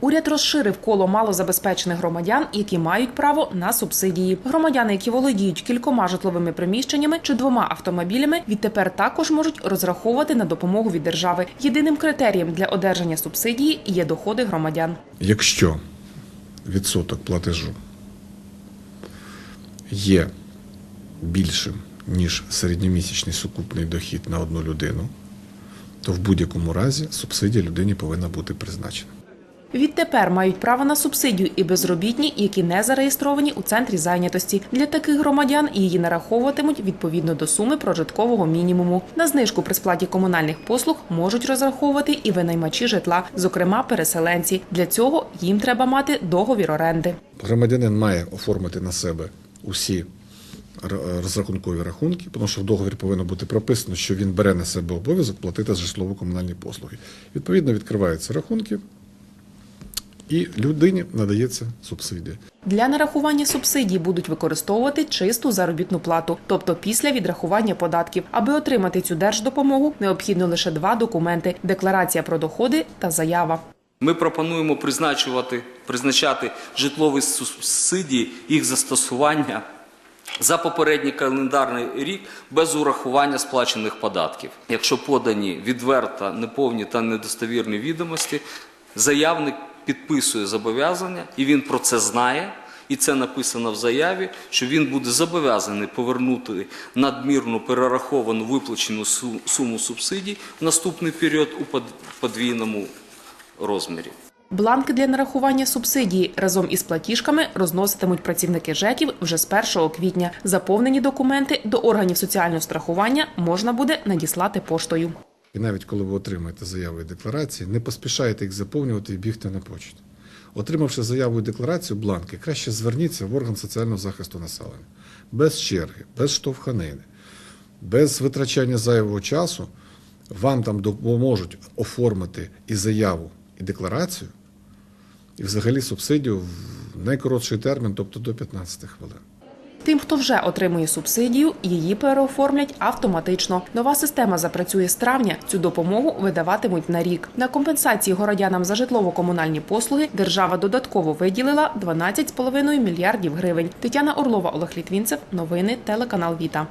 Уряд розширив коло малозабезпечених громадян, які мають право на субсидії. Громадяни, які володіють кількома житловими приміщеннями чи двома автомобілями, відтепер також можуть розраховувати на допомогу від держави. Єдиним критерієм для одержання субсидії є доходи громадян. Якщо відсоток платежу є більшим, ніж середньомісячний сукупний дохід на одну людину, то в будь-якому разі субсидія людині повинна бути призначена. Відтепер мають право на субсидію і безробітні, які не зареєстровані у центрі зайнятості. Для таких громадян її нараховуватимуть відповідно до суми прожиткового мінімуму. На знижку при сплаті комунальних послуг можуть розраховувати і винаймачі житла, зокрема переселенці. Для цього їм треба мати договір оренди. Громадянин має оформити на себе усі розрахункові рахунки, тому що в договорі повинно бути прописано, що він бере на себе обов'язок платити за житлово-комунальні послуги. Відповідно, відкриваються рахунки, і людині надається субсидія. Для нарахування субсидій будуть використовувати чисту заробітну плату, тобто після відрахування податків. Аби отримати цю держдопомогу, необхідно лише два документи: декларація про доходи та заява. Ми пропонуємо призначувати, призначати житлові субсидії, їх застосування за попередній календарний рік без урахування сплачених податків. Якщо подані відверто неповні та недостовірні відомості, заявник підписує зобов'язання, і він про це знає. І це написано в заяві, що він буде зобов'язаний повернути надмірну перераховану виплачену суму субсидій в наступний період у под- подвійному розмірі. Бланки для нарахування субсидії разом із платіжками розноситимуть працівники ЖЕКів вже з 1 квітня. Заповнені документи до органів соціального страхування можна буде надіслати поштою. І навіть коли ви отримаєте заяву і декларації, не поспішайте їх заповнювати і бігти на почту. Отримавши заяву і декларацію, бланки, краще зверніться в орган соціального захисту населення. Без черги, без штовханини, без витрачання зайвого часу вам там допоможуть оформити і заяву, і декларацію, і взагалі субсидію в найкоротший термін, тобто до 15 хвилин. Тим, хто вже отримує субсидію, її переоформлять автоматично. Нова система запрацює з травня. Цю допомогу видаватимуть на рік. На компенсації городянам за житлово-комунальні послуги держава додатково виділила 12,5 мільярдів гривень. Тетяна Орлова, Олег Літвінцев. Новини телеканал Віта.